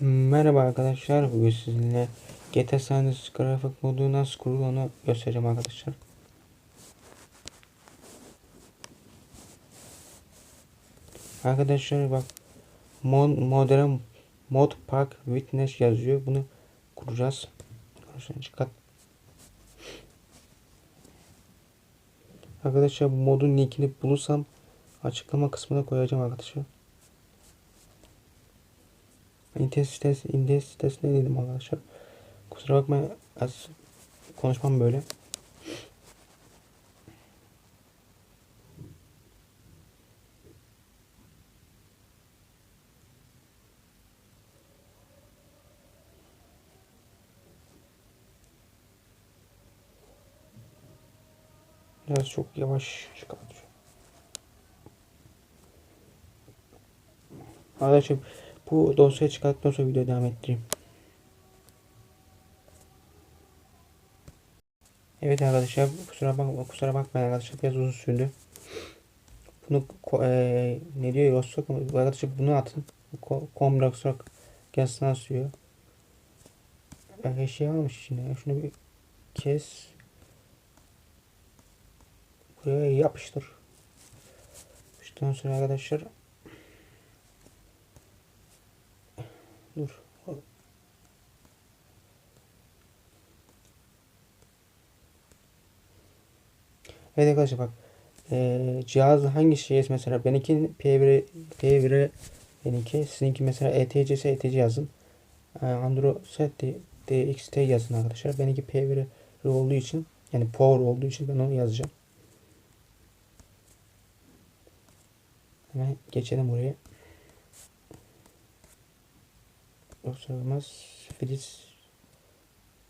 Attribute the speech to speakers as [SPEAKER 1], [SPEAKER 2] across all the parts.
[SPEAKER 1] Merhaba arkadaşlar. Bugün sizinle GTA San grafik modu nasıl kurulur göstereceğim arkadaşlar. Arkadaşlar bak mod, modern mod pack witness yazıyor. Bunu kuracağız. Şunu çıkart. Arkadaşlar modun linkini bulursam açıklama kısmına koyacağım arkadaşlar. İnternet sitesi, internet sitesine dedim arkadaşlar. Kusura bakmayın az konuşmam böyle. Biraz çok yavaş çıkartıyor. Arkadaşlar bu dosyayı çıkarttıktan sonra videoya devam ettireyim. Evet arkadaşlar kusura bakma kusura bakmayın arkadaşlar biraz uzun sürdü. Bunu e, ne diyor Rostok arkadaşlar bunu atın. Kombraksok yazısına asıyor. Her şey varmış içinde. Şunu bir kes. Buraya yapıştır. Yapıştıktan sonra arkadaşlar Dur. Evet arkadaşlar bak. Ee, cihaz hangi şey mesela benimki P1 P1 benimki sizinki mesela ETC ise ETC yazın. Ee, Android set DXT yazın arkadaşlar. Benimki P1 olduğu için yani power olduğu için ben onu yazacağım. Hemen geçelim buraya. Olmaz. Filiz.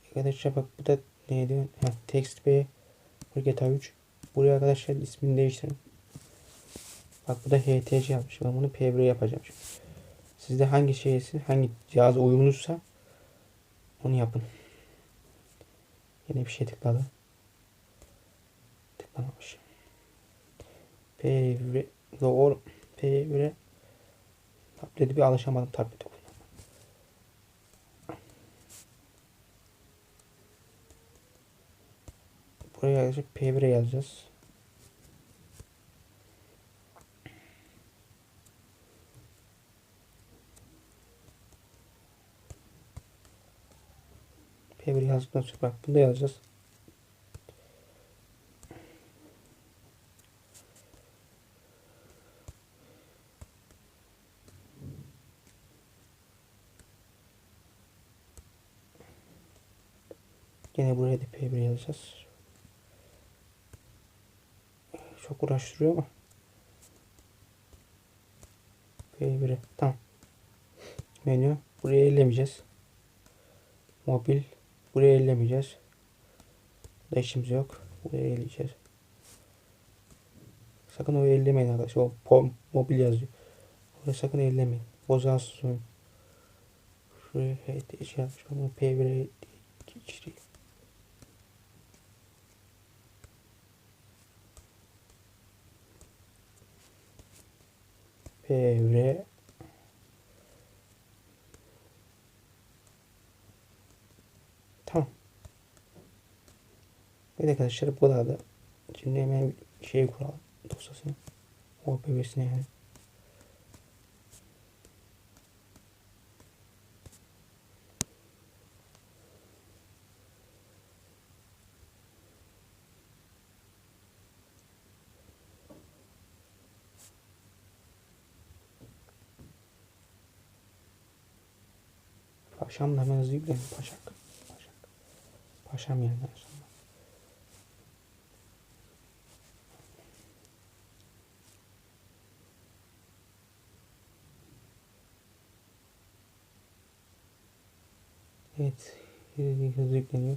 [SPEAKER 1] Arkadaşlar bak bu da neydi? Ha, text B. GTA 3. Buraya arkadaşlar ismini değiştirin. Bak bu da HTC yapmış. Ben bunu P1 yapacağım şimdi. Sizde hangi şeysi, hangi cihaz uyumluysa onu yapın. Yine bir şey tıkladı. Tıklamamış. P1 doğru P1'e tableti bir alışamadım tablete. Yazacak P1'e yazacağız. P1 yazdıktan sonra bak bunu da yazacağız. Yine buraya da P1 yazacağız. Çok uğraştırıyor ama. P1'e. Tamam. Menü. Buraya ellemeyeceğiz. Mobil. Buraya ellemeyeceğiz. Da işimiz yok. Buraya elleyeceğiz. Sakın o ellemeyin arkadaşlar. O pom, mobil yazıyor. Oraya sakın ellemeyin. Bozarsın oyun. Şuraya HTC yapmış. Ben bunu P1'e geçireyim. Evre Tamam. Evet arkadaşlar bu da şimdi hemen şey kuralım dosyasını. OPB'sine yani. Paşam da hemen hızlı yükleyin. Paşak. Paşak. Paşam yani. Sonra. Evet. Hızlı yükleniyor.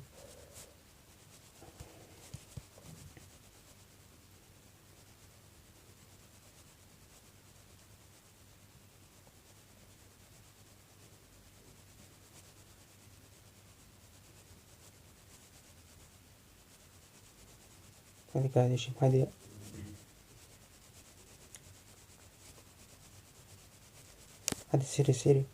[SPEAKER 1] Hadi kardeşim hadi. Hadi seri seri.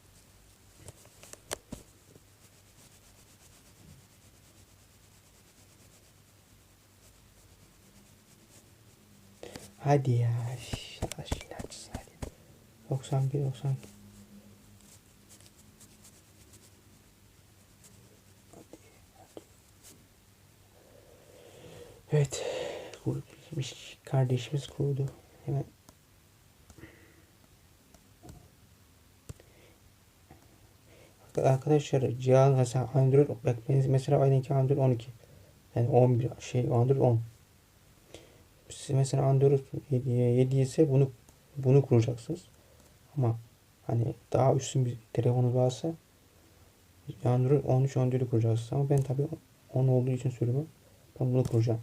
[SPEAKER 1] Hadi ya. Allah şeyini açsın hadi. 91 90. Hadi. Evet. Bitmiş. Kardeşimiz kurdu. Hemen Arkadaşlar cihaz mesela Android bak benim mesela benimki Android 12. Yani 11 şey Android 10. Siz mesela Android 7, 7 ise bunu bunu kuracaksınız. Ama hani daha üstün bir telefonunuz varsa Android 13 14'ü kuracaksınız. Ama ben tabii 10 olduğu için söylüyorum. Ben bunu kuracağım.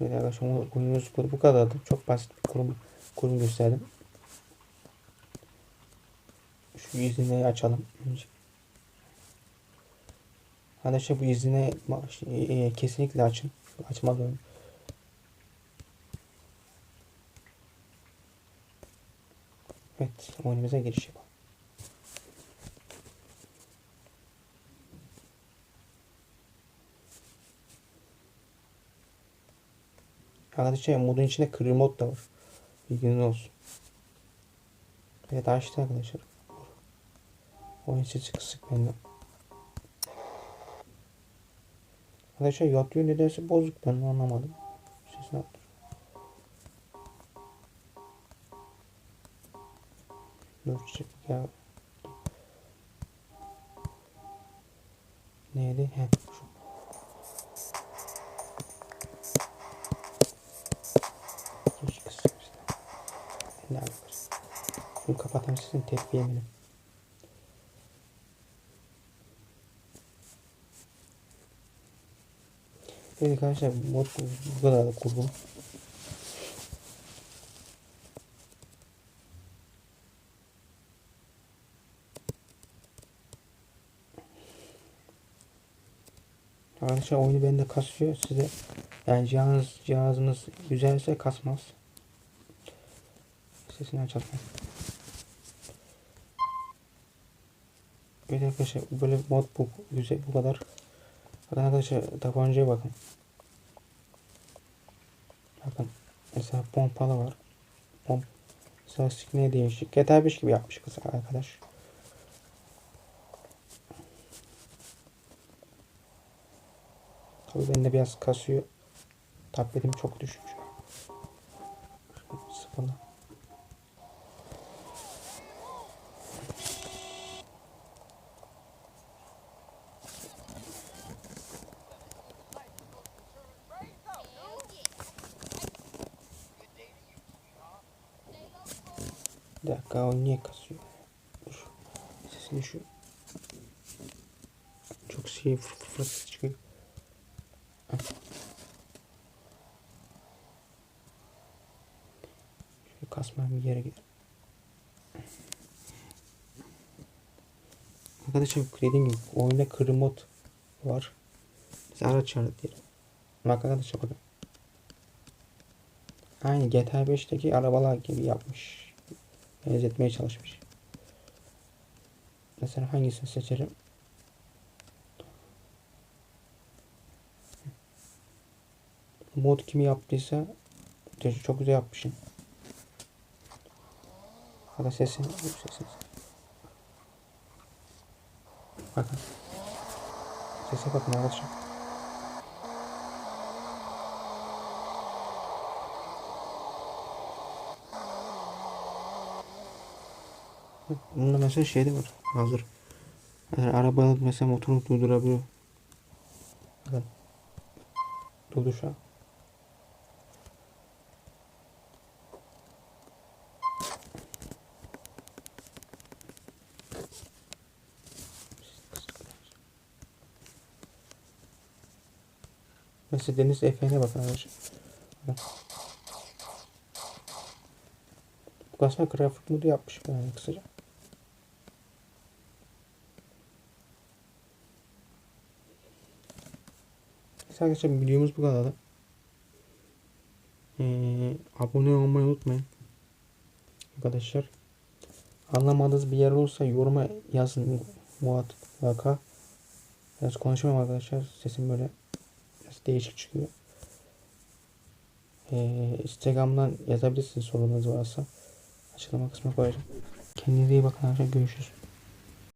[SPEAKER 1] Evet arkadaşlar oyunumuz bu kadardı. Çok basit bir kurum, kurum gösterdim. Şu izinleri açalım. Arkadaşlar bu izine e, e, kesinlikle açın. Açmadan önce. Evet oyunumuza giriş yapalım. Arkadaşlar modun içinde clear mod da var. Bilginiz olsun. Evet açtı arkadaşlar. Oyun sesi kısık benden. Arkadaşlar yatıyor nedense bozuk ben anlamadım. Sesini arttır. Dur çık ya. Neydi? He, şu. Bunu kapatayım sizin tepki eminim. Evet arkadaşlar mod bu kadar da kurgum. Arkadaşlar oyunu bende kasıyor size. Yani cihaz cihazınız güzelse kasmaz. Sesini açalım. Evet arkadaşlar böyle mod bu güzel bu kadar. Bakın arkadaşlar tabancaya bakın. Bakın mesela pompalı var. Pomp. Mesela ne değişik. GTA 5 gibi yapmış kız arkadaş. Tabii bende biraz kasıyor. Tabletim çok düşük. Sıfırla. Bir dakika o niye kasıyor? Dur. Sesini şu. Çok şey fır fır fır ses çıkıyor. Şöyle kasmayan bir yere gidelim. Arkadaşlar dediğim gibi oyunda kırı mod var. Biz araç işaretleyelim. Bak arkadaşlar bakın. Aynı GTA 5'teki arabalar gibi yapmış. Benzetmeye çalışmış. Mesela hangisini seçerim? Mod kimi yaptıysa çok güzel yapmışsın. Hadi sesini, sesini. Bakın. Sese bakın arkadaşlar. Bunda mesela şey de var. Hazır. Yani araba mesela motorunu durdurabiliyor. Bakın. Durdu şu an. Mesela Deniz Efe'ne bakın arkadaşlar. Bu aslında grafik modu yapmış yani kısaca. Neyse arkadaşlar videomuz bu kadardı. Ee, abone olmayı unutmayın. Arkadaşlar. Anlamadığınız bir yer olursa yoruma yazın muhakkak. Biraz konuşamam arkadaşlar. Sesim böyle biraz değişik çıkıyor. Ee, Instagram'dan yazabilirsiniz sorunuz varsa. Açıklama kısmına koyacağım. Kendinize iyi bakın arkadaşlar. Görüşürüz.